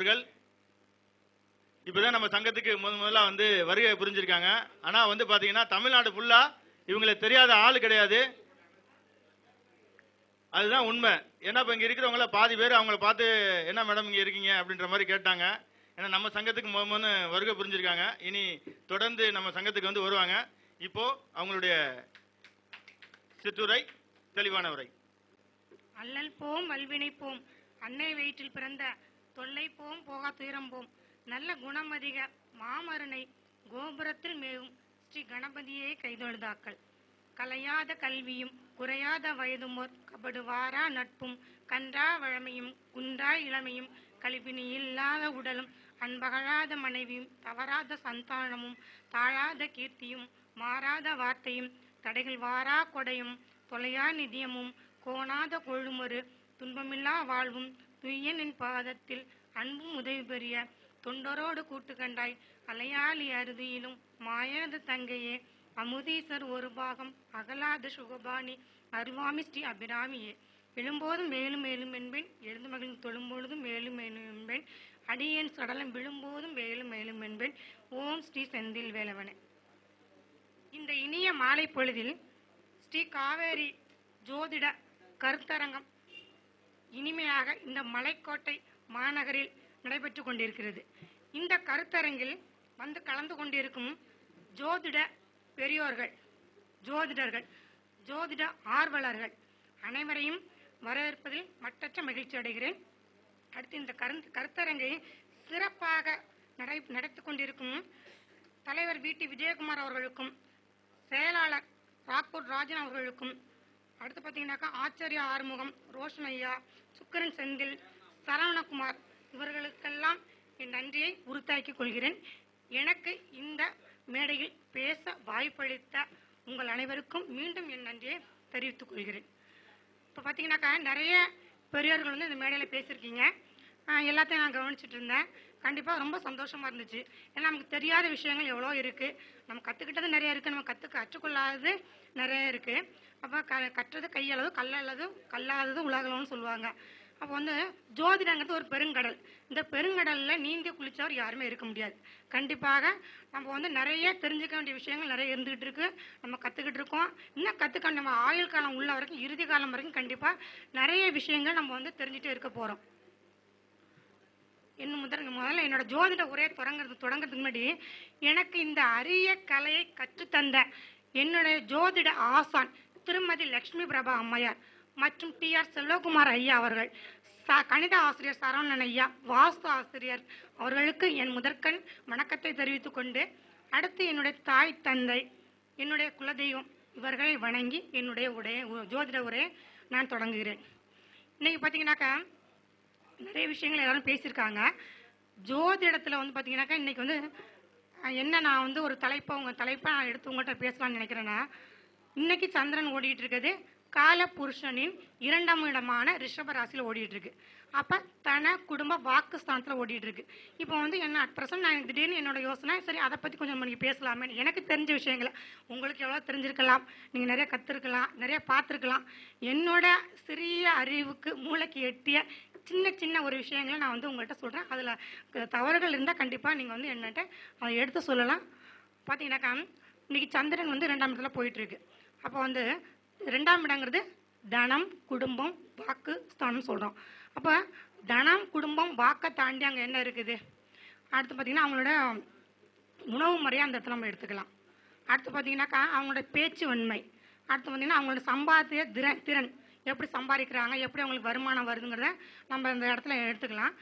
அவர்கள் இப்பதான் நம்ம சங்கத்துக்கு முத முதல்ல வந்து வருகை புரிஞ்சிருக்காங்க. ஆனா வந்து பாத்தீங்கன்னா தமிழ்நாடு ஃபுல்லா இவங்களை தெரியாத ஆள் கிடையாது. அதுதான் உண்மை. ஏன்னா இப்போ இங்கே இருக்கிறவங்கள பாதி பேர் அவங்கள பார்த்து என்ன மேடம் இங்கே இருக்கீங்க? அப்படின்ற மாதிரி கேட்டாங்க. ஏன்னா நம்ம சங்கத்துக்கு முத முதல்ல வருகை புரிஞ்சிருக்காங்க. இனி தொடர்ந்து நம்ம சங்கத்துக்கு வந்து வருவாங்க. இப்போ அவங்களுடைய சிற்றுரை தெளிவான உரை. அல்லல் போம் அல்வினை போம். அன்னை வயிற்றில் பிறந்த தொல்லை போம் போகா துயரம் போம் நல்ல குணமதிக மாமருணை கோபுரத்தில் மேவும் ஸ்ரீ கணபதியே கைதொழுதாக்கள். கலையாத கல்வியும் குறையாத வயதுமோர் கபடுவாரா நட்பும். கன்றா வழமையும் குன்றா இளமையும். கழிப்பினி இல்லாத உடலும் அன்பகழாத மனைவியும். தவறாத சந்தானமும் தாழாத கீர்த்தியும். மாறாத வார்த்தையும் தடைகள் வாரா கொடையும். தொலையா நிதியமும் கோணாத கொழுமொரு துன்பமில்லா வாழ்வும். துய்யனின் பாதத்தில் அன்பும் உதவி பெரிய தொண்டரோடு கூட்டு கண்டாய். அலையாளி அறுதியிலும் மாயாது தங்கையே அமுதீசர் ஒரு பாகம் அகலாத சுகபாணி அருவாமி ஸ்ரீ அபிராமியே. எழும்போதும் மேலும் மேலும் என்பேன் எழுந்து மகிழ்ந்து தொழும்பொழுதும் மேலும் மேலும் என்பேன் அடியேன் சடலம் விழும்போதும் மேலும் மேலும் என்பேன். ஓம் ஸ்ரீ செந்தில் வேலவனே. இந்த இனிய மாலை பொழுதில் ஸ்ரீ காவேரி ஜோதிட கருத்தரங்கம் இனிமையாக இந்த மலைக்கோட்டை மாநகரில் நடைபெற்று கொண்டிருக்கிறது. இந்த கருத்தரங்கில் வந்து கலந்து கொண்டிருக்கும் ஜோதிட பெரியோர்கள் ஜோதிடர்கள் ஜோதிட ஆர்வலர்கள் அனைவரையும் வரவேற்பதில் மட்டற்ற மகிழ்ச்சி அடைகிறேன். அடுத்து இந்த கருத்து கருத்தரங்கை சிறப்பாக நடை நடத்தி கொண்டிருக்கும் தலைவர் வி. டி. விஜயகுமார் அவர்களுக்கும் செயலாளர் ராக்பூர் ராஜன் அவர்களுக்கும் அடுத்து பார்த்தீங்கன்னாக்கா ஆச்சாரியா ஆறுமுகம் ரோஷன் ஐயா சுக்கரன் செந்தில் சரவணகுமார் இவர்களுக்கெல்லாம் என் நன்றியை உறுத்தாக்கிக் கொள்கிறேன். எனக்கு இந்த மேடையில் பேச வாய்ப்பளித்த உங்கள் அனைவருக்கும் மீண்டும் என் நன்றியை தெரிவித்துக் கொள்கிறேன். இப்போ பார்த்தீங்கன்னாக்கா நிறைய பெரியவர்கள் வந்து இந்த மேடையில் பேசியிருக்கீங்க. எல்லாத்தையும் நான் கவனிச்சுட்டு இருந்தேன் கண்டிப்பாக ரொம்ப சந்தோஷமாக இருந்துச்சு. ஏன்னா நமக்கு தெரியாத விஷயங்கள் எவ்வளோ இருக்குது நம்ம கற்றுக்கிட்டது நிறைய இருக்குது நம்ம கற்று கற்றுக்கொள்ளாதது நிறைய இருக்குது அப்போ க கற்றது கையளவு கல்லளவு கல்லாதது உலகளவுன்னு சொல்லுவாங்க. அப்போ வந்து ஜோதிடங்கிறது ஒரு பெருங்கடல். இந்த பெருங்கடலில் நீந்தி குளித்தவர் யாருமே இருக்க முடியாது. கண்டிப்பாக நம்ம வந்து நிறைய தெரிஞ்சுக்க வேண்டிய விஷயங்கள் நிறைய இருந்துகிட்டு இருக்கு. நம்ம கற்றுக்கிட்டு இருக்கோம். இன்னும் கற்றுக்க நம்ம ஆயுள் காலம் உள்ள வரைக்கும் இறுதி காலம் வரைக்கும் கண்டிப்பாக நிறைய விஷயங்கள் நம்ம வந்து தெரிஞ்சுட்டே இருக்க போகிறோம் என்ன முதல் முதல்ல என்னோட ஜோதிட உரையை தொடங்குறது தொடங்குறதுக்கு முன்னாடி எனக்கு இந்த அரிய கலையை கற்றுத்தந்த என்னுடைய ஜோதிட ஆசான் திருமதி லக்ஷ்மி பிரபா அம்மையார் மற்றும் டி ஆர் செல்வகுமார் ஐயா அவர்கள் ச- கணித ஆசிரியர் சரவணன் ஐயா வாஸ்து ஆசிரியர் அவர்களுக்கு என் முதற்கண் வணக்கத்தை தெரிவித்துக் கொண்டு அடுத்து என்னுடைய தாய் தந்தை என்னுடைய குலதெய்வம் இவர்களை வணங்கி என்னுடைய உடைய ஜோதிட உரையை நான் தொடங்குகிறேன். இன்னைக்கு பார்த்தீங்கன்னாக்கா நிறைய விஷயங்கள் எல்லாரும் பேசியிருக்காங்க. ஜோதிடத்தில் வந்து பார்த்தீங்கன்னாக்கா இன்றைக்கி வந்து என்ன நான் வந்து ஒரு தலைப்பை உங்கள் தலைப்பை நான் எடுத்து உங்கள்கிட்ட பேசலாம்னு நினைக்கிறேன்னா இன்னைக்கு சந்திரன் ஓடிட்டு இருக்குது. கால புருஷனின் இரண்டாம் இடமான ரிஷப ராசியில் ஓடிட்டு இருக்கு. அப்போ தன குடும்ப வாக்குஸ்தானத்தில் ஓடிட்டு இருக்கு. இப்போ வந்து என்ன அட் ப்ரெசன்ட் நான் திடீர்னு என்னோட யோசனை சரி அதை பற்றி கொஞ்சம் நீங்கள் பேசலாமே எனக்கு தெரிஞ்ச விஷயங்களை உங்களுக்கு எவ்வளோ தெரிஞ்சிருக்கலாம் நீங்கள் நிறைய கற்றுருக்கலாம் நிறைய பார்த்துருக்கலாம். என்னோட சிறிய அறிவுக்கு மூளைக்கு எட்டிய சின்ன சின்ன ஒரு விஷயங்களை நான் வந்து உங்கள்கிட்ட சொல்கிறேன் அதில் தவறுகள் இருந்தால் கண்டிப்பாக நீங்கள் வந்து என்னட்ட அதை எடுத்து சொல்லலாம். பார்த்தீங்கன்னாக்கா இன்றைக்கி சந்திரன் வந்து ரெண்டாம் இடத்துல போயிட்டுருக்கு. அப்போ வந்து ரெண்டாம் இடங்கிறது தனம் குடும்பம் வாக்கு ஸ்தானம் சொல்கிறோம் அப்போ தனம் குடும்பம் வாக்கை தாண்டி அங்கே என்ன இருக்குது? அடுத்து பார்த்தீங்கன்னா அவங்களோட உணவு முறையாக அந்த இடத்துல நம்ம எடுத்துக்கலாம். அடுத்து பார்த்தீங்கன்னாக்கா அவங்களோட பேச்சு வன்மை. அடுத்து பார்த்தீங்கன்னா அவங்களோட சம்பாத்திய திறன் திறன். எப்படி சம்பாதிக்கிறாங்க எப்படி அவங்களுக்கு வருமானம் வருதுங்கிறத நம்ம இந்த இடத்துல எடுத்துக்கலாம்.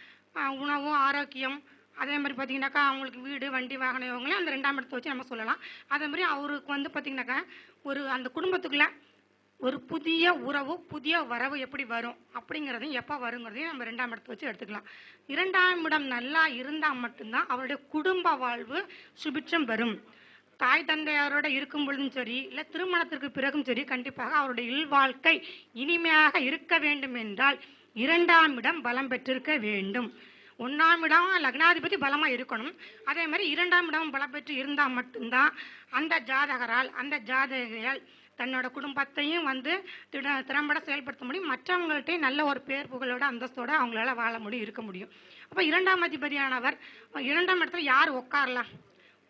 உணவும் ஆரோக்கியம் அதே மாதிரி பார்த்தீங்கன்னாக்கா அவங்களுக்கு வீடு வண்டி வாகனம் இவங்களையும் அந்த ரெண்டாம் இடத்தை வச்சு நம்ம சொல்லலாம். அதே மாதிரி அவருக்கு வந்து பார்த்தீங்கன்னாக்கா ஒரு அந்த குடும்பத்துக்குள்ளே ஒரு புதிய உறவு புதிய வரவு எப்படி வரும் அப்படிங்கிறதையும் எப்போ வருங்கிறதையும் நம்ம ரெண்டாம் இடத்தை வச்சு எடுத்துக்கலாம். இரண்டாம் இடம் நல்லா இருந்தால் மட்டும்தான் அவருடைய குடும்ப வாழ்வு சுபிட்சம் வரும் தாய் தந்தையாரோட இருக்கும் பொழுதும் சரி இல்லை திருமணத்திற்கு பிறகும் சரி கண்டிப்பாக அவருடைய இல்வாழ்க்கை இனிமையாக இருக்க வேண்டும் என்றால் இரண்டாம் இடம் பலம் பெற்றிருக்க வேண்டும். ஒன்றாம் இடம் லக்னாதிபதி பலமாக இருக்கணும். அதே மாதிரி இரண்டாம் இடம் பலம் பெற்று இருந்தால் மட்டும்தான் அந்த ஜாதகரால் அந்த ஜாதகையால் தன்னோட குடும்பத்தையும் வந்து திட திறம்பட செயல்படுத்த முடியும். மற்றவங்கள்ட்டையும் நல்ல ஒரு பேர் புகழோட அந்தஸ்தோட அவங்களால வாழ முடியும் இருக்க முடியும். அப்போ இரண்டாம் அதிபதியானவர் இரண்டாம் இடத்துல யார் உட்காரலாம்?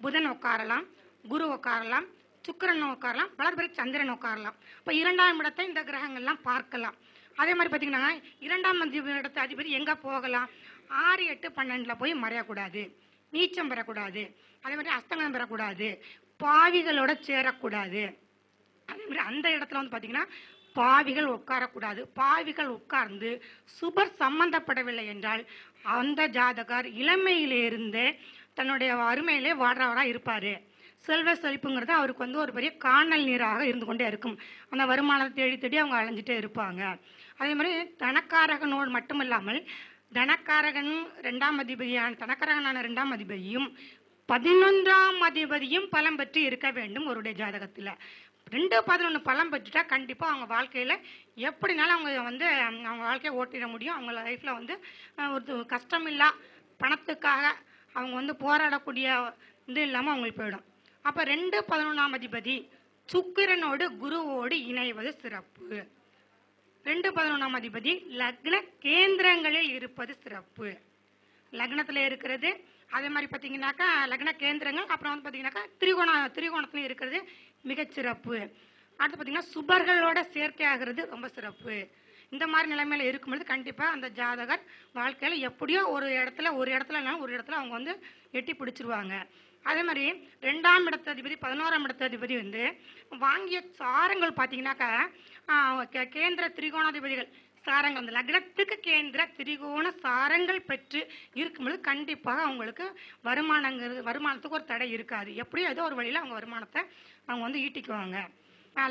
புதன் உட்காரலாம். குரு உட்காரலாம் சுக்கரன் உட்காரலாம் வளர்பிறை சந்திரன் உட்காரலாம். இப்போ இரண்டாம் இடத்தை இந்த கிரகங்கள்லாம் பார்க்கலாம். அதே மாதிரி பார்த்தீங்கன்னா இரண்டாம் அதிபதி இடத்து அதிபதி எங்கே போகலாம்? ஆறு எட்டு பன்னெண்டில் போய் மறையக்கூடாது. நீச்சம் பெறக்கூடாது. அதே மாதிரி அஸ்தங்கம் பெறக்கூடாது. பாவிகளோட சேரக்கூடாது. அதே மாதிரி அந்த இடத்துல வந்து பார்த்தீங்கன்னா பாவிகள் உட்காரக்கூடாது. பாவிகள் உட்கார்ந்து சுபர் சம்பந்தப்படவில்லை என்றால் அந்த ஜாதகர் இளமையிலிருந்தே தன்னுடைய அருமையிலே வாடுறவராக இருப்பார். செல்வ செழிப்புங்கிறது அவருக்கு வந்து ஒரு பெரிய காணல் நீராக இருந்து கொண்டே இருக்கும். அந்த வருமானத்தை தேடி தேடி அவங்க அலைஞ்சிட்டே இருப்பாங்க. அதே மாதிரி தனக்காரகனோடு மட்டும் இல்லாமல் தனக்காரகன் ரெண்டாம் அதிபதியான தனக்காரகனான ரெண்டாம் அதிபதியும் பதினொன்றாம் அதிபதியும் பலம் பெற்று இருக்க வேண்டும் அவருடைய ஜாதகத்தில். ரெண்டு பதினொன்று பலம் பெற்றுட்டா கண்டிப்பாக அவங்க வாழ்க்கையில் எப்படினாலும் அவங்க வந்து அவங்க வாழ்க்கையை ஓட்டிட முடியும். அவங்க லைஃப்பில் வந்து ஒரு கஷ்டமில்லா பணத்துக்காக அவங்க வந்து போராடக்கூடிய இது இல்லாமல் அவங்களுக்கு போயிடும். அப்போ ரெண்டு பதினொன்றாம் அதிபதி சுக்கிரனோடு குருவோடு இணைவது சிறப்பு. ரெண்டு பதினொன்றாம் அதிபதி லக்ன கேந்திரங்களில் இருப்பது சிறப்பு. லக்னத்தில் இருக்கிறது அதே மாதிரி பார்த்தீங்கன்னாக்கா லக்ன கேந்திரங்கள் அப்புறம் வந்து பார்த்தீங்கன்னாக்கா திரிகோண திரிகோணத்துலையும் இருக்கிறது மிகச்சிறப்பு அடுத்து பார்த்தீங்கன்னா சுபர்களோட சேர்க்கை ஆகிறது ரொம்ப சிறப்பு. இந்த மாதிரி நிலைமையில இருக்கும்பொழுது கண்டிப்பாக அந்த ஜாதகர் வாழ்க்கையில் எப்படியோ ஒரு இடத்துல ஒரு இடத்துல இல்லைனாலும் ஒரு இடத்துல அவங்க வந்து எட்டி பிடிச்சிருவாங்க. அதே மாதிரி ரெண்டாம் இடத்த அதிபதி பதினோராம் இடத்த அதிபதி வந்து வாங்கிய சாரங்கள் பார்த்தீங்கன்னாக்கா கேந்திர திரிகோணாதிபதிகள் சாரங்கள். அந்த லக்னத்துக்கு கேந்திர திரிகோண சாரங்கள் பெற்று இருக்கும்போது கண்டிப்பாக அவங்களுக்கு வருமானங்கிறது வருமானத்துக்கு ஒரு தடை இருக்காது. எப்படியும் ஏதோ ஒரு வழியில் அவங்க வருமானத்தை அவங்க வந்து ஈட்டிக்குவாங்க.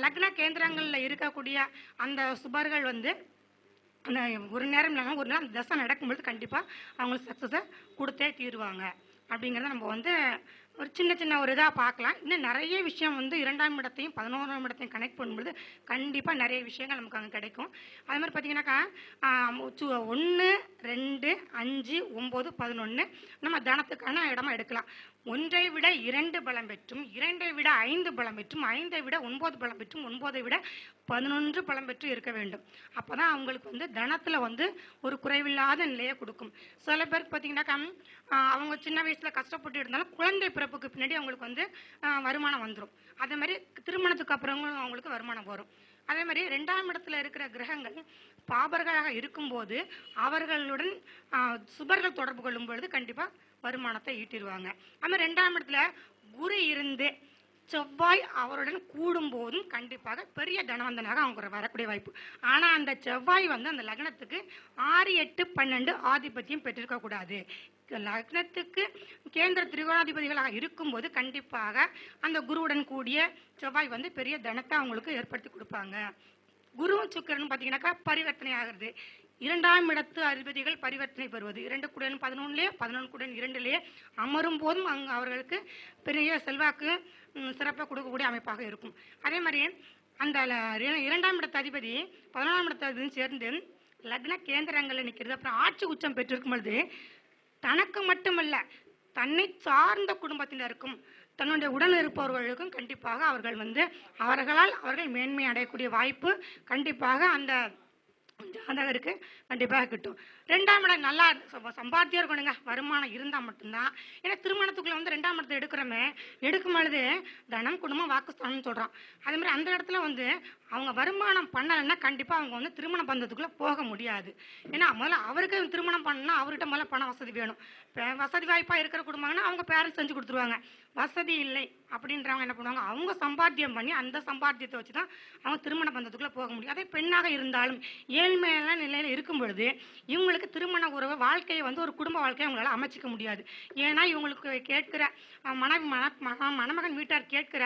லக்ன கேந்திரங்களில் இருக்கக்கூடிய அந்த சுபர்கள் வந்து அந்த ஒரு நேரம் இல்லைனா ஒரு நேரம் தசை நடக்கும்பொழுது கண்டிப்பாக அவங்களுக்கு சக்ஸஸை கொடுத்தே தீருவாங்க. அப்படிங்கிறத நம்ம வந்து ஒரு சின்ன சின்ன ஒரு இதாக பார்க்கலாம். இன்னும் நிறைய விஷயம் வந்து இரண்டாம் இடத்தையும் பதினோராம் இடத்தையும் கனெக்ட் பண்ணும்போது கண்டிப்பாக நிறைய விஷயங்கள் நமக்கு அங்கே கிடைக்கும். அது மாதிரி பார்த்தீங்கன்னாக்கா ஒன்று ரெண்டு அஞ்சு ஒம்பது பதினொன்று நம்ம தனத்துக்கான இடமா எடுக்கலாம். ஒன்றை விட இரண்டு பலம் பெற்றும் இரண்டை விட ஐந்து பலம் பெற்றும் ஐந்தை விட ஒன்பது பலம் பெற்றும் ஒன்பதை விட பதினொன்று பலம் பெற்று இருக்க வேண்டும். அப்போ தான் அவங்களுக்கு வந்து தனத்தில் வந்து ஒரு குறைவில்லாத நிலையை கொடுக்கும். சில பேருக்கு பார்த்தீங்கன்னாக்கா அவங்க சின்ன வயசில் கஷ்டப்பட்டு இருந்தாலும் குழந்தை பிறப்புக்கு பின்னாடி அவங்களுக்கு வந்து வருமானம் வந்துடும் அதே மாதிரி திருமணத்துக்கு அப்புறமும் அவங்களுக்கு வருமானம் வரும். அதே மாதிரி ரெண்டாம் இடத்துல இருக்கிற கிரகங்கள் பாபர்களாக இருக்கும்போது அவர்களுடன் சுபர்கள் தொடர்பு கொள்ளும் பொழுது கண்டிப்பாக வருமானத்தை ஈட்டிடுவாங்க. ஆனால் ரெண்டாம் இடத்துல குரு இருந்து செவ்வாய் அவருடன் கூடும்போதும் கண்டிப்பாக பெரிய தனவந்தனாக அவங்க வரக்கூடிய வாய்ப்பு. ஆனால் அந்த செவ்வாய் வந்து அந்த லக்னத்துக்கு ஆறு எட்டு பன்னெண்டு ஆதிபத்தியம் பெற்றிருக்கக்கூடாது லக்னத்துக்கு கேந்திர திரிகோணாதிபதிகளாக இருக்கும்போது கண்டிப்பாக அந்த குருவுடன் கூடிய செவ்வாய் வந்து பெரிய தனத்தை அவங்களுக்கு ஏற்படுத்தி கொடுப்பாங்க. குருவும் சுக்கரன் பார்த்தீங்கன்னாக்கா பரிவர்த்தனை ஆகிறது. இரண்டாம் இடத்து அதிபதிகள் பரிவர்த்தனை பெறுவது. இரண்டு குடன் பதினொன்றுலேயே பதினொன்று குடன் இரண்டுலேயே அமரும் போதும் அங்கு அவர்களுக்கு பெரிய செல்வாக்கு சிறப்பாக சிறப்பை கொடுக்கக்கூடிய அமைப்பாக இருக்கும். அதே மாதிரி அந்த இரண்டாம் இடத்து அதிபதி பதினொன்றாம் இடத்து அதிபதி சேர்ந்து லக்ன கேந்திரங்களில் நிற்கிறது அப்புறம் ஆட்சி உச்சம் பெற்றிருக்கும் பொழுது தனக்கு மட்டுமல்ல தன்னை சார்ந்த குடும்பத்தினருக்கும் தன்னுடைய உடன் இருப்பவர்களுக்கும் கண்டிப்பாக அவர்கள் வந்து அவர்களால் அவர்கள் மேன்மை அடையக்கூடிய வாய்ப்பு கண்டிப்பாக அந்த ஜாதகருக்கு கண்டிப்பாக கிட்டும். ரெண்டாம் இடம் நல்லா சம்பாத்தியம் இருக்கணுங்க. வருமானம் இருந்தால் மட்டும்தான். ஏன்னா திருமணத்துக்குள்ள வந்து ரெண்டாம் இடத்தை எடுக்கிறோமே எடுக்கும் பொழுது தனம் குடும்பம் வாக்குஸ்தானம்னு சொல்கிறோம் அதே மாதிரி அந்த இடத்துல வந்து அவங்க வருமானம் பண்ணலைன்னா கண்டிப்பாக அவங்க வந்து திருமண பந்தத்துக்குள்ளே போக முடியாது. ஏன்னா முதல்ல அவருக்கு திருமணம் பண்ணணும்னா அவர்கிட்ட முதல்ல பண வசதி வேணும். இப்போ வசதி வாய்ப்பாக இருக்கிற குடும்பம்னா அவங்க பேரண்ட்ஸ் செஞ்சு கொடுத்துருவாங்க. வசதி இல்லை அப்படின்றவங்க என்ன பண்ணுவாங்க? அவங்க சம்பாத்தியம் பண்ணி அந்த சம்பாத்தியத்தை வச்சு தான் அவங்க திருமண பந்தத்துக்குள்ளே போக முடியும். அதே பெண்ணாக இருந்தாலும் ஏழ்மையான நிலையில் இருக்கும் பொழுது இவங்களுக்கு திருமண உறவு வாழ்க்கையை வந்து ஒரு குடும்ப வாழ்க்கையை அவங்களால அமைச்சிக்க முடியாது. ஏன்னா இவங்களுக்கு கேட்கிற மன மனைவி மன மணமகன் வீட்டார் கேட்கிற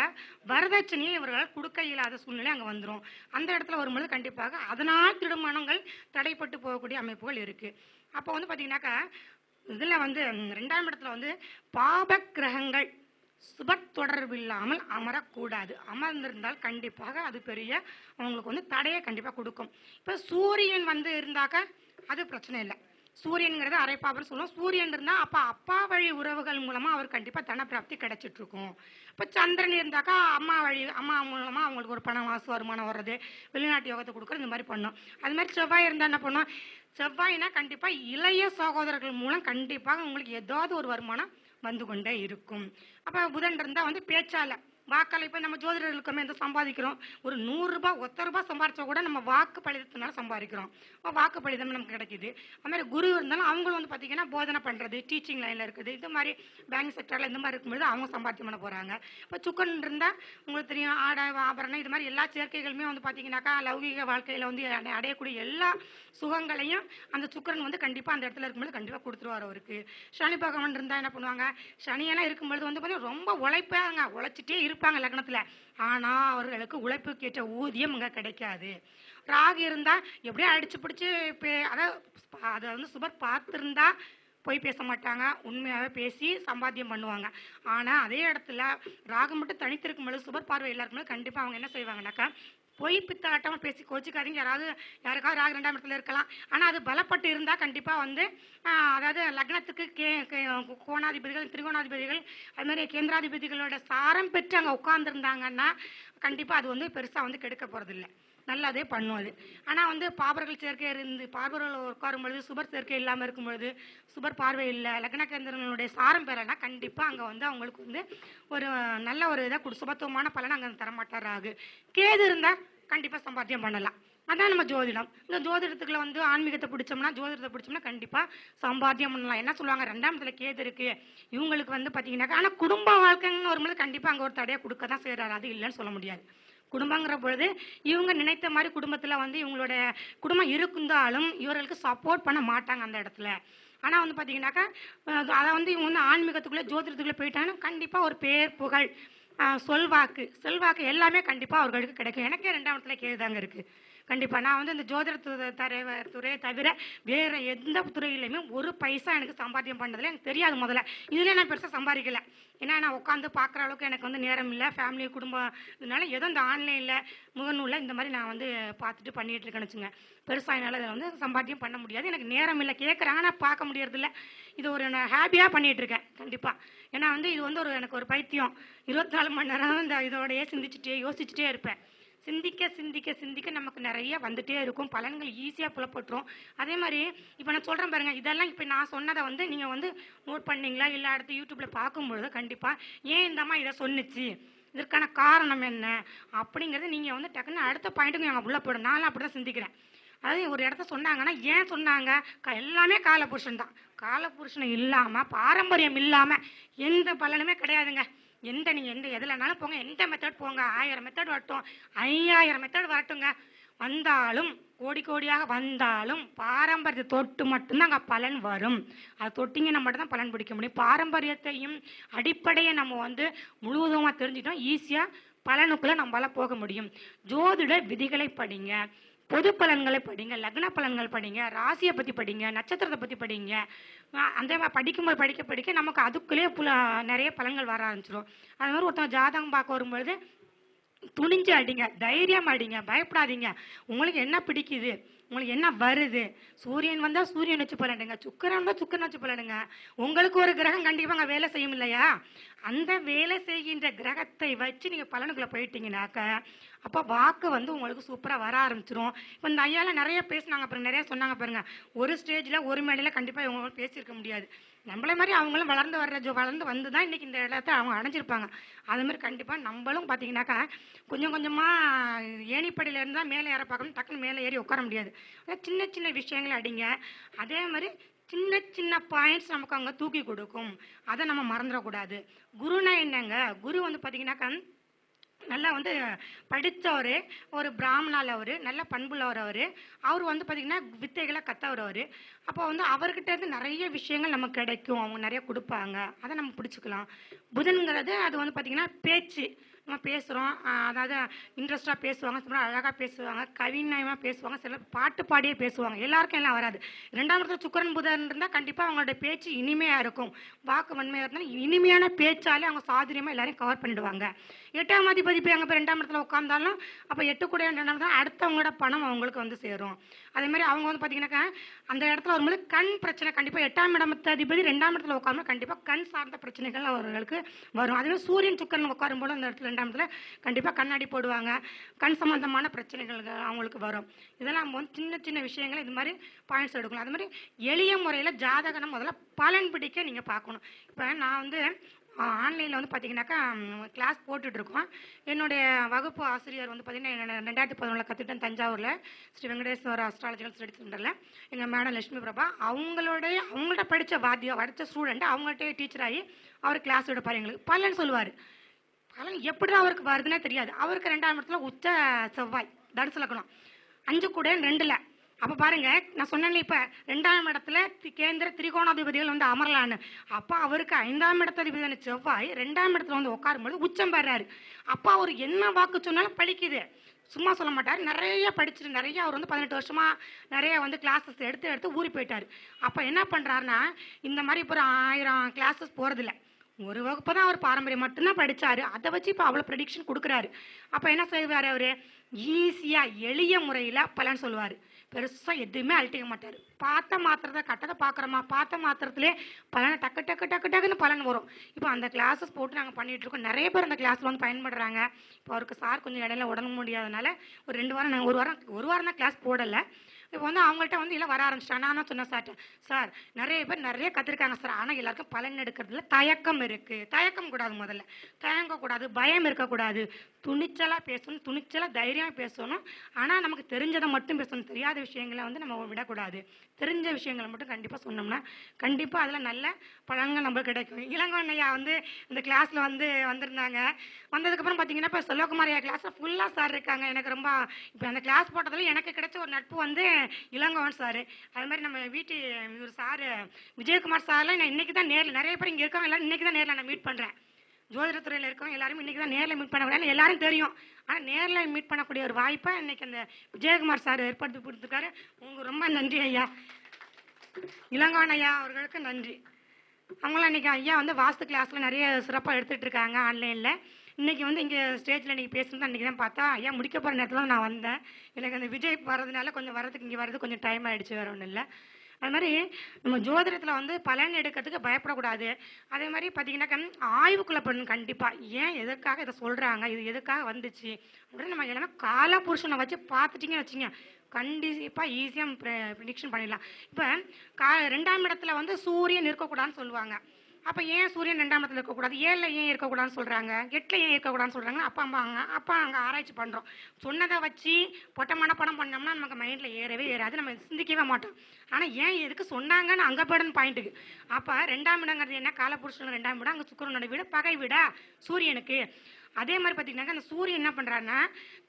வரதட்சணையை இவர்களால் கொடுக்க இயலாத சூழ்நிலை அங்கே வந்துடும் அந்த இடத்துல வரும்பொழுது கண்டிப்பாக அதனால் திருமணங்கள் தடைப்பட்டு போகக்கூடிய அமைப்புகள் இருக்குது அப்போ வந்து பார்த்தீங்கன்னாக்கா இதில் வந்து ரெண்டாம் இடத்துல வந்து பாப சுபத் சுப தொடர்பு இல்லாமல் அமரக்கூடாது. அமர்ந்திருந்தால் கண்டிப்பாக அது பெரிய அவங்களுக்கு வந்து தடையை கண்டிப்பாக கொடுக்கும். இப்போ சூரியன் வந்து இருந்தாக்க அது பிரச்சனை இல்லை. சூரியன்கிறது அரைப்பாபர் சொல்லுவோம். சூரியன் இருந்தா அப்ப அப்பா வழி உறவுகள் மூலமா அவர் கண்டிப்பா தனப்பிராப்தி கிடைச்சிட்டு இருக்கும் இப்ப சந்திரன் இருந்தாக்கா அம்மா வழி அம்மா மூலமா அவங்களுக்கு ஒரு பணம் வாசு வருமானம் வர்றது வெளிநாட்டு யோகத்தை கொடுக்குறது இந்த மாதிரி பண்ணும். அது மாதிரி செவ்வாய் இருந்தா என்ன பண்ணும்? செவ்வாய்னா கண்டிப்பா இளைய சகோதரர்கள் மூலம் கண்டிப்பாக உங்களுக்கு ஏதாவது ஒரு வருமானம் வந்து கொண்டே இருக்கும். அப்ப புதன் இருந்தா வந்து பேச்சால வாக்காளர் இப்போ நம்ம ஜோதிடர்களுக்குமே எந்த சம்பாதிக்கிறோம். ஒரு நூறுரூபா ஒத்த ரூபாய் சம்பாதிச்சா கூட நம்ம வாக்கு பழிதத்தினால சம்பாதிக்கிறோம். வாக்கு பலிதம் நமக்கு கிடைக்குது. அது மாதிரி குரு இருந்தாலும் அவங்களும் வந்து பார்த்தீங்கன்னா போதனை பண்ணுறது டீச்சிங் லைனில் இருக்குது. இது மாதிரி பேங்க் செக்டரில் இந்த மாதிரி இருக்கும்போது அவங்க சம்பாத்தியம் பண்ண போகிறாங்க இப்போ சுக்கன் இருந்தால் உங்களுக்கு தெரியும் ஆடை ஆபரணம் இது மாதிரி எல்லா சேர்க்கைகளுமே வந்து பார்த்தீங்கன்னாக்கா லௌகிக வாழ்க்கையில் வந்து அடையக்கூடிய எல்லா சுகங்களையும் அந்த சுக்கரன் வந்து கண்டிப்பாக அந்த இடத்துல இருக்கும்போது கண்டிப்பாக கொடுத்துருவார் அவருக்கு. சனி பகவான் இருந்தால் என்ன பண்ணுவாங்க? சனியெல்லாம் இருக்கும்பொழுது வந்து பார்த்தீங்கன்னா ரொம்ப உழைப்பாங்க. உழைச்சிட்டே இருப்பாங்க. லக்னத்தில். ஆனால் அவர்களுக்கு உழைப்புக்கு ஏற்ற ஊதியம் இங்கே கிடைக்காது. ராகு இருந்தால் எப்படியோ அடிச்சு பிடிச்சி பே அதாவது அதை வந்து சுபர் பார்த்துருந்தா பொய் பேச மாட்டாங்க. உண்மையாகவே பேசி சம்பாத்தியம் பண்ணுவாங்க. ஆனால் அதே இடத்துல ராகு மட்டும் தனித்திருக்கும் பொழுது சுபர் பார்வை எல்லாருக்குமே கண்டிப்பாக அவங்க என்ன செய்வாங்கனாக்கா பொய் பித்தாட்டமாக பேசி கோச்சிக்காதீங்க. யாராவது யாருக்காவது ராகு ரெண்டாம் இடத்துல இருக்கலாம். ஆனால் அது பலப்பட்டு இருந்தால் கண்டிப்பாக வந்து அதாவது லக்னத்துக்கு கே கோணாதிபதிகள் திரிகோணாதிபதிகள் அது மாதிரி கேந்திராதிபதிகளோட சாரம் பெற்று அங்கே உட்கார்ந்துருந்தாங்கன்னா கண்டிப்பாக அது வந்து பெருசாக வந்து கெடுக்க போகிறதில்ல நல்லதே பண்ணும் அது. ஆனால் வந்து பாபர்கள் சேர்க்கை இருந்து பார்வர்கள் உட்காரும் பொழுது சுபர் சேர்க்கை இல்லாமல் இருக்கும் பொழுது சுபர் பார்வை இல்லை லக்னகேந்திரனுடைய சாரம் பெறனா கண்டிப்பாக அங்கே வந்து அவங்களுக்கு வந்து ஒரு நல்ல ஒரு இதை கொடு சுபத்துவமான பலனை அங்கே தரமாட்டார் ஆகு கேது இருந்தால் கண்டிப்பாக சம்பாத்தியம் பண்ணலாம். அதான் நம்ம ஜோதிடம். இந்த ஜோதிடத்துக்குள்ள வந்து ஆன்மீகத்தை பிடிச்சோம்னா ஜோதிடத்தை பிடிச்சோம்னா கண்டிப்பாக சம்பாத்தியம் பண்ணலாம். என்ன சொல்லுவாங்க? ரெண்டாம் இடத்துல கேது இருக்கு. இவங்களுக்கு வந்து பார்த்தீங்கன்னாக்கா ஆனால் குடும்ப வாழ்க்கைன்னு வரும்போது கண்டிப்பாக அங்கே ஒரு தடையை கொடுக்க தான் செய்கிறாரு அது இல்லைன்னு சொல்ல முடியாது. குடும்பங்கிற பொழுது இவங்க நினைத்த மாதிரி குடும்பத்தில் வந்து இவங்களோட குடும்பம் இருந்தாலும் இவர்களுக்கு சப்போர்ட் பண்ண மாட்டாங்க அந்த இடத்துல. ஆனால் வந்து பார்த்தீங்கன்னாக்கா அதை வந்து இவங்க வந்து ஆன்மீகத்துக்குள்ளே ஜோதிடத்துக்குள்ள போயிட்டாங்கன்னா கண்டிப்பாக ஒரு பேர் புகழ் சொல்வாக்கு. செல்வாக்கு எல்லாமே கண்டிப்பா அவர்களுக்கு கிடைக்கும். எனக்கே ரெண்டாம் இடத்துல கேதுதாங்க இருக்கு. கண்டிப்பாக நான் வந்து இந்த ஜோதிட தலைவர் துறையை தவிர வேறு எந்த துறையிலையுமே ஒரு பைசா எனக்கு சம்பாத்தியம் பண்ணதுல எனக்கு தெரியாது முதல்ல. இதில் நான் பெருசாக சம்பாதிக்கல. ஏன்னா நான் உட்காந்து பார்க்குற அளவுக்கு எனக்கு வந்து நேரம் இல்லை ஃபேமிலி குடும்பம் இதனால ஏதோ இந்த ஆன்லைனில் முகநூலில் இந்த மாதிரி நான் வந்து பார்த்துட்டு பண்ணிகிட்டு இருக்கேன்னு வச்சுங்க. பெருசாக என்னால் இதில் வந்து சம்பாத்தியம் பண்ண முடியாது. எனக்கு நேரம் இல்லை. கேட்குறாங்க நான் பார்க்க முடியறதில்ல இது ஒரு நான் ஹாப்பியாக பண்ணிகிட்டு இருக்கேன். கண்டிப்பாக ஏன்னா வந்து இது வந்து ஒரு எனக்கு ஒரு பைத்தியம். இருபத்தி நாலு மணி நேரம் இந்த இதோடய சிந்திச்சுட்டே யோசிச்சுட்டே இருப்பேன். சிந்திக்க சிந்திக்க சிந்திக்க நமக்கு நிறைய வந்துட்டே இருக்கும். பலன்கள் ஈஸியாக புலப்பட்டுரும். அதே மாதிரி இப்போ நான் சொல்கிறேன் பாருங்கள் இதெல்லாம் இப்போ நான் சொன்னதை வந்து நீங்கள் வந்து நோட் பண்ணீங்களா? இல்லை அடுத்து யூடியூப்பில் பார்க்கும்பொழுது கண்டிப்பாக ஏன் இந்தம்மா இதை சொன்னுச்சு? இதற்கான காரணம் என்ன? அப்படிங்கிறது நீங்கள் வந்து டக்குன்னு அடுத்த பாயிண்ட்டுக்கு நாங்கள் உள்ள போயிடும். நானும் அப்படி தான் சிந்திக்கிறேன். அதாவது ஒரு இடத்த சொன்னாங்கன்னா ஏன் சொன்னாங்க? க- எல்லாமே காலபுருஷன் தான் காலபுருஷன் இல்லாமல் பாரம்பரியம் இல்லாமல் எந்த பலனுமே கிடையாதுங்க. எந்த நீங்கள் எந்த எதுலனாலும் போங்க. எந்த மெத்தட் போங்க. ஆயிரம் மெத்தட் வரட்டும். ஐயாயிரம் மெத்தட் வரட்டுங்க. வந்தாலும் கோடி கோடியாக வந்தாலும் பாரம்பரியத்தை தொட்டு மட்டும்தான் அங்கே பலன் வரும். அதை தொட்டிங்கன்னா மட்டும் தான் பலன் பிடிக்க முடியும். பாரம்பரியத்தையும் அடிப்படையை நம்ம வந்து முழுவதுமாக தெரிஞ்சிட்டோம். ஈஸியாக பலனுக்குள்ளே நம்மளால் போக முடியும். ஜோதிட விதிகளை படிங்க. பொது பலன்களை படிங்க லக்ன பலன்கள் படிங்க ராசியை பற்றி படிங்க நட்சத்திரத்தை பற்றி படிங்க. அந்த மாதிரி படிக்கும்போது படிக்க படிக்க நமக்கு அதுக்குள்ளேயே புல நிறைய பலன்கள் வர ஆரம்பிச்சிடும் அது மாதிரி ஒருத்தன் ஜாதகம் பார்க்க வரும்பொழுது துணிஞ்சு அடிங்க தைரியம் அடிங்க பயப்படாதீங்க. உங்களுக்கு என்ன பிடிக்குது? உங்களுக்கு என்ன வருது? சூரியன் வந்தா சூரியன் வச்சு பலனுங்க சுக்கரன் வந்தா சுக்கரன் வச்சு பலனுங்க உங்களுக்கு ஒரு கிரகம் கண்டிப்பாக வேலை செய்யும் இல்லையா? அந்த வேலை செய்கின்ற கிரகத்தை வச்சு நீங்க பலனுக்குள்ள போயிட்டீங்கன்னாக்க அப்போ வாக்கு வந்து உங்களுக்கு சூப்பரா வர ஆரம்பிச்சிரும். இப்போ இந்த ஐயால நிறைய பேசுனாங்க அப்புறம் நிறைய சொன்னாங்க பாருங்க. ஒரு ஸ்டேஜ்ல ஒரு மேடையில கண்டிப்பா இவங்க பேசியிருக்க முடியாது. நம்மளே மாதிரி அவங்களும் வளர்ந்து வர்ற ஜோ- வளர்ந்து வந்து தான் இன்றைக்கி இந்த இடத்த அவங்க அடைஞ்சிருப்பாங்க. அது மாதிரி கண்டிப்பாக நம்மளும் பார்த்தீங்கன்னாக்கா கொஞ்சம் கொஞ்சமாக ஏணிப்படியிலேருந்து தான் மேலே ஏற பார்க்கணும் டக்குன்னு மேலே ஏறி உட்கார முடியாது. சின்ன சின்ன விஷயங்களை அடிங்க. அதே மாதிரி சின்ன சின்ன பாயிண்ட்ஸ் நமக்கு அங்கே தூக்கி கொடுக்கும். அதை நம்ம மறந்துடக்கூடாது. குருனா என்னங்க? குரு வந்து பார்த்தீங்கன்னாக்கா நல்லா வந்து படித்தவர் ஒரு பிராமணால் அவர் நல்ல பண்புள்ளவர் அவர் அவர் வந்து பார்த்திங்கன்னா வித்தைகளை கற்றவர் அவர் அப்போ வந்து அவர்கிட்ட இருந்து நிறைய விஷயங்கள் நமக்கு கிடைக்கும். அவங்க நிறைய கொடுப்பாங்க. அதை நம்ம பிடிச்சிக்கலாம். புதன்கிறது அது வந்து பார்த்திங்கன்னா பேச்சு. நம்ம பேசுகிறோம் அதாவது இன்ட்ரெஸ்டாக பேசுவாங்க சில அழகாக பேசுவாங்க கவிநயமாக பேசுவாங்க சில பாட்டு பாடியே பேசுவாங்க. எல்லாருக்கும் எல்லாம் வராது. ரெண்டாம் இடத்துல சுக்கரன் புதன் இருந்தால் கண்டிப்பாக அவங்களோட பேச்சு இனிமையாக இருக்கும். வாக்கு வன்மையாக இருந்தாலும் இனிமையான பேச்சாலே அவங்க சாதுரியமாக எல்லாரையும் கவர் பண்ணிடுவாங்க. எட்டாம் அதிபதி போய் அங்கே போய் ரெண்டாம் இடத்துல உட்காந்தாலும் அப்போ எட்டு கூட ரெண்டாம் இடத்துல அடுத்தவங்களோட பணம் அவங்களுக்கு வந்து சேரும். அதே மாதிரி அவங்க வந்து பார்த்தீங்கன்னாக்கா அந்த இடத்துல வரும்போது கண் பிரச்சனை கண்டிப்பாக எட்டாம் இடத்து அதிபதி ரெண்டாம் இடத்துல உட்காரணும் கண்டிப்பாக கண் சார்ந்த பிரச்சனைகள் அவர்களுக்கு வரும். அதுவே சூரியன் சுக்கரன் உட்காரும்போது அந்த இடத்துல ரெண்டாம் இடத்துல கண்டிப்பாக கண்ணாடி போடுவாங்க. கண் சம்பந்தமான பிரச்சனைகள் அவங்களுக்கு வரும். இதெல்லாம் நம்ம வந்து சின்ன சின்ன விஷயங்கள் இது மாதிரி பாயிண்ட்ஸ் எடுக்கணும். அது மாதிரி எளிய முறையில் ஜாதகம் முதல்ல பலன் பிடிக்க நீங்கள் பார்க்கணும். இப்போ நான் வந்து ஆன்லைனில் வந்து பார்த்தீங்கன்னாக்கா கிளாஸ் போட்டுட்ருக்கோம். என்னுடைய வகுப்பு ஆசிரியர் வந்து பார்த்தீங்கன்னா ரெண்டாயிரத்தி பதினொன்றில் கற்றுட்டேன் தஞ்சாவூரில். ஸ்ரீ வெங்கடேஸ்வர அஸ்ட்ராலஜிக்கல் ஸ்டடி சென்டரில் எங்கள் மேடம் லட்சுமி பிரபா அவங்களுடைய அவங்கள்ட்ட படித்த வாத்தியம் படித்த ஸ்டூடெண்ட் அவங்கள்ட்டே டீச்சராகி அவர் கிளாஸ் எடுப்பார் எங்களுக்கு. பலன் சொல்லுவார். பலன் எப்படி அவருக்கு வருதுன்னே தெரியாது. அவருக்கு ரெண்டாம் இடத்துல உச்ச செவ்வாய் தனுசு லக்னம். அஞ்சு கூட ரெண்டில். அப்போ பாருங்க நான் சொன்னேன்ல இப்போ ரெண்டாம் இடத்துல தி- கேந்திர திரிகோணாதிபதிகள் வந்து அமரலான்னு. அப்போ அவருக்கு ஐந்தாம் இடத்ததிபதியான செவ்வாய் ரெண்டாம் இடத்துல வந்து உட்காரும்போது உச்சம் பெறாரு அப்போ அவர் என்ன வாக்கு சொன்னாலும் பழிக்குது. சும்மா சொல்ல மாட்டார். நிறைய படிச்சுட்டு நிறைய அவர் வந்து பதினெட்டு வருஷமா நிறைய வந்து கிளாஸஸ் எடுத்து எடுத்து ஊறி போயிட்டார். அப்போ என்ன பண்ணுறாருன்னா இந்த மாதிரி இப்போ ஒரு ஆயிரம் கிளாஸஸ் போகிறதில்ல ஒரு வகுப்பு தான் அவர் பாரம்பரியம். மட்டும்தான் படித்தார் அதை வச்சு இப்போ அவ்வளோ ப்ரெடிக்ஷன் கொடுக்குறாரு. அப்போ என்ன செய்வார் அவர்? ஈஸியாக எளிய முறையில் பலன் சொல்லுவார். பெருசாக எதுவுமே அழட்டிக்க மாட்டார். பார்த்த மாத்திரத்தை கட்டதை பார்க்குறோமா? பார்த்த மாத்திரத்திலே பலனை டக்கு டக்கு டக்கு டக்குன்னு பலன் வரும். இப்போ அந்த கிளாஸஸ் போட்டு நாங்கள் பண்ணிகிட்ருக்கோம் இருக்கோம். நிறைய பேர் அந்த கிளாஸில் வந்து பயன்படுறாங்க. இப்போ அவருக்கு சார் கொஞ்சம் இடையில உடம்பு முடியாதனால ஒரு ரெண்டு வாரம் நாங்கள் ஒரு வாரம் ஒரு வாரம் தான் கிளாஸ் போடலை. இப்போ வந்து அவங்கள்ட்ட வந்து எல்லாம் வர ஆரம்பிச்சிட்டாங்க. நான் தான் சொன்னேன் சார்ட்ட சார் நிறைய பேர் நிறைய கற்றுருக்காங்க சார். ஆனால் எல்லாருக்கும் பலன் எடுக்கிறதுல தயக்கம் இருக்குது தயக்கம் கூடாது முதல்ல. தயங்கக்கூடாது பயம் இருக்கக்கூடாது. துணிச்சலாக பேசணும் துணிச்சலாக தைரியமாக பேசணும். ஆனால் நமக்கு தெரிஞ்சதை மட்டும் பேசணும். தெரியாத விஷயங்களை வந்து நம்ம விடக்கூடாது. தெரிஞ்ச விஷயங்களை மட்டும் கண்டிப்பாக சொன்னோம்னா கண்டிப்பாக அதில் நல்ல பழங்கள் நம்மளுக்கு கிடைக்கும். இளங்கோண்ணையா வந்து இந்த கிளாஸில் வந்து வந்திருந்தாங்க. வந்ததுக்கப்புறம் பார்த்தீங்கன்னா இப்போ செல்வகுமார் கிளாஸில் ஃபுல்லாக சார் இருக்காங்க. எனக்கு ரொம்ப இப்போ அந்த கிளாஸ் போட்டதில் எனக்கு கிடைச்ச ஒரு நட்பு வந்து இளங்கோவன் சார். அது மாதிரி நம்ம வீட்டு இவர் சார் விஜயகுமார் சார்லாம் நான் இன்றைக்கி தான் நேரில் நிறைய பேர் இங்கே இருக்கவங்க எல்லாரும் இன்னைக்கு தான் நேரில் நான் மீட் பண்ணுறேன் ஜோதிடத்துறையில் இருக்கவங்க எல்லாரும் இன்னைக்கு தான் நேரில் மீட் பண்ண எல்லாரும் தெரியும். ஆனால் நேரில் மீட் பண்ணக்கூடிய ஒரு வாய்ப்பை இன்றைக்கி அந்த விஜயகுமார் சார் ஏற்படுத்தி கொடுத்துருக்காரு. உங்களுக்கு ரொம்ப நன்றி ஐயா. இளங்கோவன் ஐயா அவர்களுக்கு நன்றி. அவங்களாம் இன்றைக்கி ஐயா வந்து வாஸ்து கிளாஸில் நிறைய சிறப்பாக எடுத்துகிட்டு இருக்காங்க ஆன்லைனில் இன்றைக்கி வந்து இங்கே ஸ்டேஜில் நீங்கள் பேசுனது அன்றைக்கி தான் பார்த்தா ஐயா முடிக்க போகிற நேரத்தில் தான் நான் வந்தேன். எனக்கு அந்த விஜய் வரதுனால கொஞ்சம் வரதுக்கு இங்கே வர்றது கொஞ்சம் டைம் ஆகிடுச்சு வேறு ஒன்றும் இல்லை. அது மாதிரி நம்ம ஜோதிடத்தில் வந்து பலன் எடுக்கிறதுக்கு பயப்படக்கூடாது. அதே மாதிரி பார்த்தீங்கன்னாக்கா ஆய்வுக்குள்ளே பண்ணணும் கண்டிப்பாக ஏன் எதற்காக இதை சொல்கிறாங்க இது எதுக்காக வந்துச்சு? அப்படின்னு நம்ம எல்லாமே கால புருஷனை வச்சு பார்த்துட்டிங்கன்னு வச்சுங்க கண்டிப்பாக ஈஸியாக ப்ரிடிக்ஷன் பண்ணிடலாம். இப்போ கா ரெண்டாம் இடத்துல வந்து சூரியன் இருக்கக்கூடாதுன்னு சொல்லுவாங்க. அப்போ ஏன் சூரியன் ரெண்டாம் இடத்துல இருக்கக்கூடாது? ஏழில் ஏன் இருக்கக்கூடாதுன்னு சொல்கிறாங்க எட்டில் ஏன் இருக்கக்கூடாதுன்னு சொல்கிறாங்க அப்பா அம்மா அங்கே அப்பா அங்கே ஆராய்ச்சி பண்ணுறோம் சொன்னதை வச்சு பொட்டமான படம் பண்ணோம்னா நமக்கு மைண்டில் ஏறவே ஏறாது. நம்ம சிந்திக்கவே மாட்டோம். ஆனால் ஏன் எதுக்கு சொன்னாங்கன்னு அங்கே போயிடணும் பாயிண்ட்டுக்கு அப்போ ரெண்டாம் இடங்கிறது என்ன? காலப்புருஷன் ரெண்டாம் இடம் அங்கே சுக்கரனோட வீடு பகை வீடா? சூரியனுக்கு. அதே மாதிரி பார்த்தீங்கன்னா அந்த சூரியன் என்ன பண்ணுறாருன்னா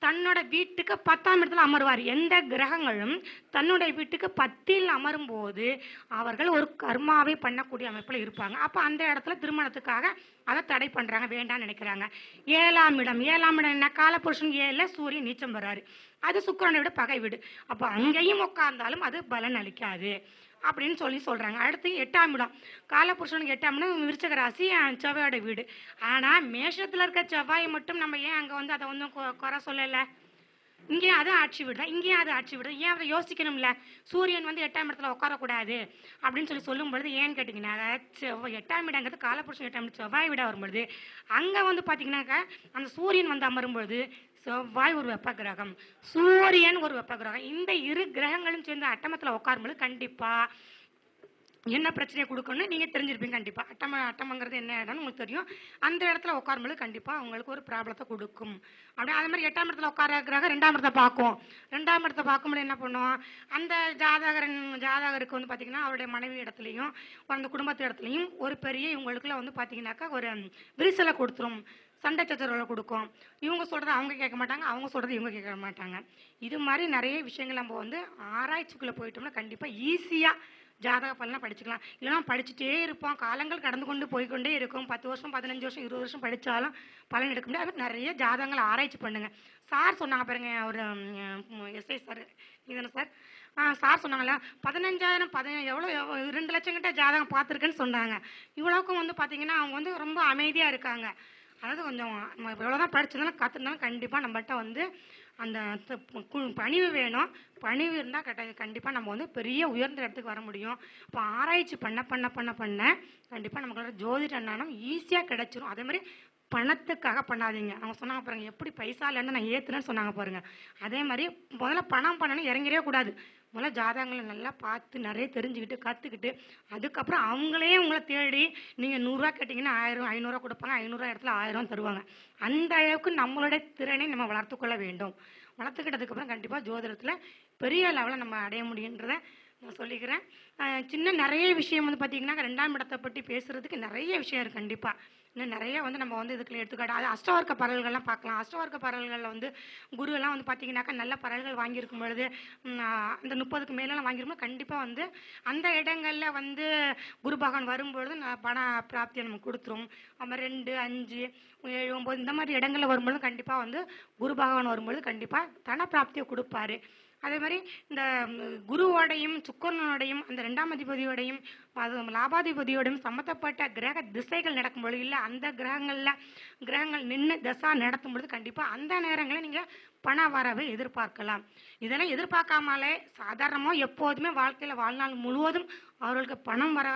தன்னோட வீட்டுக்கு பத்தாம் இடத்துல அமருவார். எந்த கிரகங்களும் தன்னுடைய வீட்டுக்கு பத்தில் அமரும் போது அவர்கள் ஒரு கர்மாவை பண்ணக்கூடிய அமைப்பில் இருப்பாங்க. அப்போ அந்த இடத்துல திருமணத்துக்காக அதை தடை பண்ணுறாங்க வேண்டாம்னு நினைக்கிறாங்க. ஏழாம் இடம். ஏழாம் இடம் என்ன? காலபுருஷன் ஏழில் சூரியன் நீச்சம் வர்றாரு அது சுக்கிரனை விட பகை வீடு. அப்போ அங்கேயும் உட்கார்ந்தாலும் அது பலன் அளிக்காது அப்படின்னு சொல்லி சொல்கிறாங்க அடுத்து எட்டாம் இடம். காலபுருஷனுக்கு எட்டாம் இடம் விருச்சக ராசி செவ்வாயோட வீடு. ஆனால் மேஷத்தில் இருக்க செவ்வாய் மட்டும் நம்ம ஏன் அங்கே வந்து அதை ஒன்றும் குறை சொல்லலை? இங்கேயும் அது ஆட்சி விடுதா இங்கேயும் அது ஆட்சி விடுதா ஏன் அதை யோசிக்கணும்ல? சூரியன் வந்து எட்டாம் இடத்துல உட்காரக்கூடாது அப்படின்னு சொல்லி சொல்லும் பொழுது ஏன்னு கேட்டிங்கன்னா செவ்வாய் எட்டாம் இடங்கிறது காலப்புருஷன் எட்டாம் இடம் செவ்வாய் விட வரும்பொழுது அங்கே வந்து பார்த்தீங்கன்னாக்கா அந்த சூரியன் வந்து அமரும் பொழுது செவ்வாய் ஒரு வெப்ப கிரகம் சூரியன் ஒரு வெப்ப கிரகம். இந்த இரு கிரகங்களும் சேர்ந்து அட்டமத்தில் உட்காரும்பொழுது கண்டிப்பாக என்ன பிரச்சனையை கொடுக்கணும்னு நீங்கள் தெரிஞ்சிருப்பீங்க. கண்டிப்பாக அட்டம அட்டமங்கிறது என்ன இடம்னு உங்களுக்கு தெரியும். அந்த இடத்துல உட்காரும்போது கண்டிப்பாக உங்களுக்கு ஒரு ப்ராப்ளத்தை கொடுக்கும். அப்படியே அது மாதிரி எட்டாம் இடத்துல உட்கார கிரகம் ரெண்டாம் இடத்தை பார்க்கும். ரெண்டாம் இடத்தை பார்க்கும்போது என்ன பண்ணுவோம் அந்த ஜாதகரன் ஜாதகருக்கு வந்து பார்த்தீங்கன்னா அவருடைய மனைவி இடத்துலையும் அந்த குடும்பத்து இடத்துலையும் ஒரு பெரிய இவங்களுக்குள்ள வந்து பார்த்தீங்கன்னாக்கா ஒரு விரிசலை கொடுத்துரும். சண்டை சச்சரவுகளை கொடுக்கும். இவங்க சொல்கிறத அவங்க கேட்க மாட்டாங்க அவங்க சொல்கிறது இவங்க கேட்க மாட்டாங்க. இது மாதிரி நிறைய விஷயங்கள் நம்ம வந்து ஆராய்ச்சிக்குள்ளே போயிட்டோம்னா கண்டிப்பாக ஈஸியாக ஜாதக பலனாக படிச்சுக்கலாம். இல்லைனா படிச்சுட்டே இருப்போம். காலங்கள் கடந்து கொண்டு போய்க்கொண்டே இருக்கும். பத்து வருஷம் பதினஞ்சு வருஷம் இருபது வருஷம் படித்தாலும் பலன் எடுக்க முடியாது. அது நிறைய ஜாதகங்களை ஆராய்ச்சி பண்ணுங்கள் சார் சொன்னாங்க பாருங்க ஒரு எஸ்ஐ சார். இதுதானே சார்? ஆ சார் சொன்னாங்களா பதினஞ்சாயிரம் பதி எவ்வளோ எவ்வளோ ரெண்டு லட்சம் கிட்ட ஜாதகம் பார்த்துருக்கேன்னு சொன்னாங்க. இவ்வளோக்கும் வந்து பார்த்தீங்கன்னா அவங்க வந்து ரொம்ப அமைதியாக இருக்காங்க. அதாவது கொஞ்சம் நம்ம எவ்வளோதான் படிச்சிருந்தாலும் கற்றுருந்தாலும் கண்டிப்பாக நம்மகிட்ட வந்து அந்த கு- பணிவு வேணும். பணிவு இருந்தால் கட்ட கண்டிப்பாக நம்ம வந்து பெரிய உயர்ந்த இடத்துக்கு வர முடியும். இப்போ ஆராய்ச்சி பண்ண பண்ண பண்ண பண்ண கண்டிப்பாக நமக்கு ஜோதிட ஞானம் ஈஸியாக கிடைச்சிரும். அதே மாதிரி பணத்துக்காக பண்ணாதீங்க. அவங்க சொன்னாங்க பாருங்கள் எப்படி பைசா இல்லைன்னு நான் ஏற்றுனேன்னு சொன்னாங்க பாருங்கள் அதே மாதிரி முதல்ல பணம் பண்ணணும் இறங்கிடவே கூடாது. முதல்ல ஜாதகங்களை நல்லா பார்த்து நிறைய தெரிஞ்சுக்கிட்டு கற்றுக்கிட்டு அதுக்கப்புறம் அவங்களே உங்களை தேடி நீங்கள் நூறுரூவா கேட்டிங்கன்னா ஆயிரம் ஐநூறுரூவா கொடுப்பாங்க. ஐநூறுரூவா இடத்துல ஆயிரம் தருவாங்க. அந்த அளவுக்கு நம்மளுடைய திறனை நம்ம வளர்த்துக்கொள்ள வேண்டும். வளர்த்துக்கிட்டதுக்கப்புறம் கண்டிப்பாக ஜோதிடத்தில் பெரிய லெவலில் நம்ம அடைய முடியுன்றதை நான் சொல்லிக்கிறேன். சின்ன நிறைய விஷயம் வந்து பார்த்தீங்கன்னா ரெண்டாம் இடத்தை பற்றி பேசுகிறதுக்கு நிறைய விஷயம் இருக்குது கண்டிப்பாக இன்னும் நிறைய வந்து நம்ம வந்து இதுக்குள்ள எடுத்துக்காட்டு. அது அஷ்டவர்க்க பரல்கள்லாம் பார்க்கலாம். அஷ்டவர்க்க பரல்களில் வந்து குருவெல்லாம் வந்து பார்த்தீங்கன்னாக்கா நல்ல பரல்கள் வாங்கியிருக்கும் பொழுது அந்த முப்பதுக்கு மேலெல்லாம் வாங்கியிருக்கும் கண்டிப்பாக வந்து அந்த இடங்களில் வந்து குரு பகவான் வரும்பொழுது பண பிராப்தியை நமக்கு கொடுத்துரும். அப்புறம் ரெண்டு அஞ்சு ஏழு ஒம்பது இந்த மாதிரி இடங்களில் வரும்பொழுது கண்டிப்பாக வந்து குரு பகவான் வரும்பொழுது கண்டிப்பாக தன பிராப்தியை கொடுப்பாரு. அதே மாதிரி இந்த குருவோடையும் சுக்கரனோடையும் அந்த ரெண்டாம் அதிபதியோடையும் அது லாபாதிபதியோடையும் சம்மந்தப்பட்ட கிரக திசைகள் நடக்கும் பொழுது இல்லை அந்த கிரகங்களில் கிரகங்கள் நின்று தசா நடத்தும் பொழுது கண்டிப்பாக அந்த நேரங்களில் நீங்கள் பண வரவை எதிர்பார்க்கலாம். இதெல்லாம் எதிர்பார்க்காமலே சாதாரணமாக எப்போதுமே வாழ்க்கையில் வாழ்நாள் முழுவதும் அவர்களுக்கு பணம் வர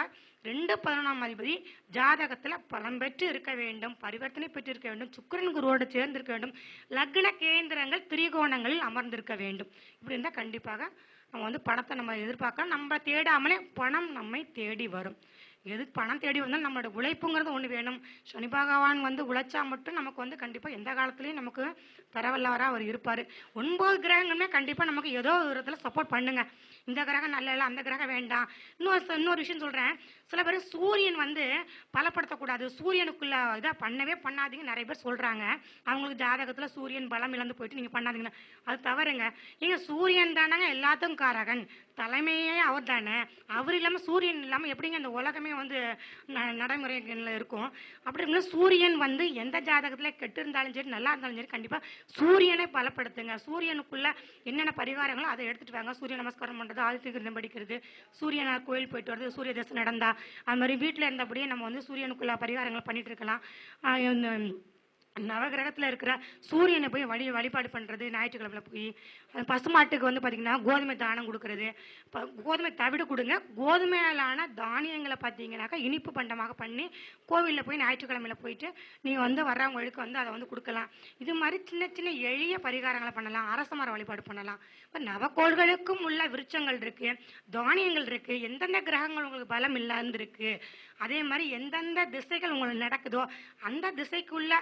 ரெண்டு பதினொன்றாம் அதிபதி ஜாதகத்தில் பலம் பெற்று இருக்க வேண்டும் பரிவர்த்தனை பெற்று இருக்க வேண்டும் சுக்கிரன் குருவோடு சேர்ந்திருக்க வேண்டும் லக்ன கேந்திரங்கள் திரிகோணங்களில் அமர்ந்திருக்க வேண்டும். இப்படி இருந்தால் கண்டிப்பாக நம்ம வந்து பணத்தை நம்ம எதிர்பார்க்கலாம். நம்ம தேடாமலே பணம் நம்மை தேடி வரும். எதுக்கு பணம் தேடி வந்தாலும் நம்மளோட உழைப்புங்கிறது ஒன்று வேணும். சனி பகவான் வந்து உழைச்சா மட்டும் நமக்கு வந்து கண்டிப்பாக எந்த காலத்துலேயும் நமக்கு தரவல்லவராக அவர் இருப்பார். ஒன்பது கிரகங்களுமே கண்டிப்பாக நமக்கு ஏதோ ஒரு விதத்தில் சப்போர்ட் பண்ணுங்க. இந்த கிரகம் நல்ல இல்லை அந்த கிரகம் வேண்டாம். இன்னொரு இன்னொரு விஷயம் சொல்கிறேன் சில பேர் சூரியன் வந்து பலப்படுத்தக்கூடாது. சூரியனுக்குள்ள இதாக பண்ணவே பண்ணாதீங்க. நிறைய பேர் சொல்கிறாங்க அவங்களுக்கு ஜாதகத்தில் சூரியன் பலம் இழந்து போயிட்டு நீங்கள் பண்ணாதீங்கன்னா அது தவறுங்க. ஏங்க சூரியன் தானங்க எல்லாத்துக்கும் காரகன். தலைமையே அவர் தானே. அவர் இல்லாமல் சூரியன் இல்லாமல் எப்படிங்க இந்த உலகமே வந்து ந- நடைமுறைகளில் இருக்கும்? அப்படி இருக்கும்போது சூரியன் வந்து எந்த ஜாதகத்தில் கெட்டு இருந்தாலும் சரி நல்லா இருந்தாலும் சரி கண்டிப்பாக சூரியனை பலப்படுத்துங்க. சூரியனுக்குள்ள என்னென்ன பரிகாரங்களோ அதை எடுத்துட்டு வாங்க. சூரிய நமஸ்காரம் பண்ணுறது ஆதித்ய படிக்கிறது சூரியனார் கோயில் போயிட்டு வர்றது சூரிய தசை நடந்தா அது மாதிரி வீட்டில் இருந்தபடியே நம்ம வந்து சூரியனுக்குள்ள பரிகாரங்கள் பண்ணிட்டு இருக்கலாம். இந்த நவகிரகத்தில் இருக்கிற சூரியனை போய் வழி வழிபாடு பண்ணுறது ஞாயிற்றுக்கிழமையில போய் பசுமாட்டுக்கு வந்து பார்த்திங்கன்னா கோதுமை தானம் கொடுக்கறது. இப்போ கோதுமை தவிடு கொடுங்க. கோதுமையாலான தானியங்களை பார்த்தீங்கன்னாக்கா இனிப்பு பண்டமாக பண்ணி கோவிலில் போய் ஞாயிற்றுக்கிழமையில் போயிட்டு நீங்கள் வந்து வர்றவங்களுக்கு வந்து அதை வந்து கொடுக்கலாம். இது மாதிரி சின்ன சின்ன எளிய பரிகாரங்களை பண்ணலாம். அரச மர வழிபாடு பண்ணலாம். இப்போ நவக்கோள்களுக்கும் உள்ள விருட்சங்கள் இருக்குது தானியங்கள் இருக்குது எந்தெந்த கிரகங்கள் உங்களுக்கு பலம் இல்லாமல் இருக்குது அதே மாதிரி எந்தெந்த திசைகள் உங்களுக்கு நடக்குதோ அந்த திசைக்குள்ள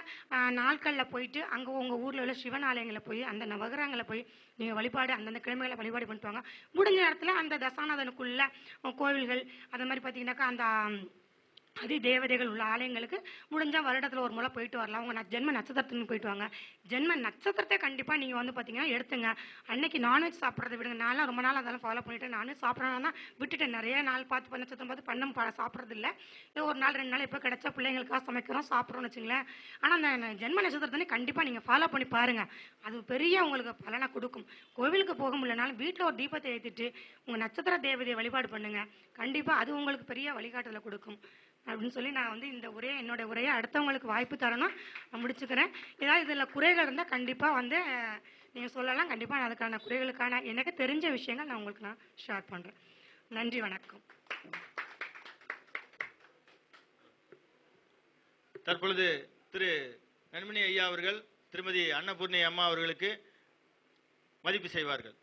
நாட்களில் போயிட்டு அங்கே உங்கள் ஊரில் உள்ள சிவன் ஆலயங்களை போய் அந்த நவகிரகங்களை போய் நீங்கள் வழிபாடு அந்தந்த கிழமைகளை வழிபாடு பண்ணிட்டு வாங்க. முடிஞ்ச நேரத்தில் அந்த தசானதனுக்குள்ள கோவில்கள் அது மாதிரி பார்த்தீங்கன்னாக்கா அந்த அது தேவதைகள் உள்ள ஆலயங்களுக்கு முடிஞ்சா வருடத்தில் ஒரு முறை போயிட்டு வரலாம். அவங்க ந- ஜென்ம நட்சத்திரத்துன்னு போயிட்டு வாங்க. ஜென்ம நட்சத்திரத்தை கண்டிப்பாக நீங்கள் வந்து பார்த்தீங்கன்னா எடுத்துங்க. அன்னைக்கு நான்வெஜ் சாப்பிட்றத விடுங்க. நான்லாம் ரொம்ப நாள் அதெல்லாம் ஃபாலோ பண்ணிவிட்டு நானும் சாப்பிட்றேன்னா விட்டுட்டேன். நிறைய நாள் பார்த்து பண்ண நட்சத்திரம் பார்த்து பண்ணும். ப- சாப்பிட்றது இல்லை ஏதோ ஒரு நாள் ரெண்டு நாள் எப்போ கிடைச்சா பிள்ளைங்களுக்காக சமைக்கிறோம் சாப்பிட்றோம்னு வச்சுங்களேன். ஆனால் அந்த ஜென்ம நட்சத்திரத்தை கண்டிப்பாக நீங்கள் ஃபாலோ பண்ணி பாருங்கள் அது பெரிய உங்களுக்கு பலனை கொடுக்கும். கோவிலுக்கு போக முடியலனாலும் வீட்டில் ஒரு தீபத்தை ஏற்றிட்டு உங்கள் நட்சத்திர தேவதையை வழிபாடு பண்ணுங்கள் கண்டிப்பாக அது உங்களுக்கு பெரிய வழிகாட்டுதலை கொடுக்கும். அப்படின்னு சொல்லி நான் வந்து இந்த உரையை என்னோட உரையை அடுத்தவங்களுக்கு வாய்ப்பு தரணும். நான் முடிச்சுக்கிறேன். ஏதாவது இதில் குறைகள் இருந்தால் கண்டிப்பாக வந்து நீங்கள் சொல்லலாம். கண்டிப்பாக நான் அதுக்கான குறைகளுக்கான எனக்கு தெரிஞ்ச விஷயங்கள் நான் உங்களுக்கு நான் ஷேர் பண்ணுறேன் நன்றி வணக்கம். தற்பொழுது திரு நன்மணி ஐயா அவர்கள் திருமதி அன்னபூர்ணி அம்மா அவர்களுக்கு மதிப்பு செய்வார்கள்.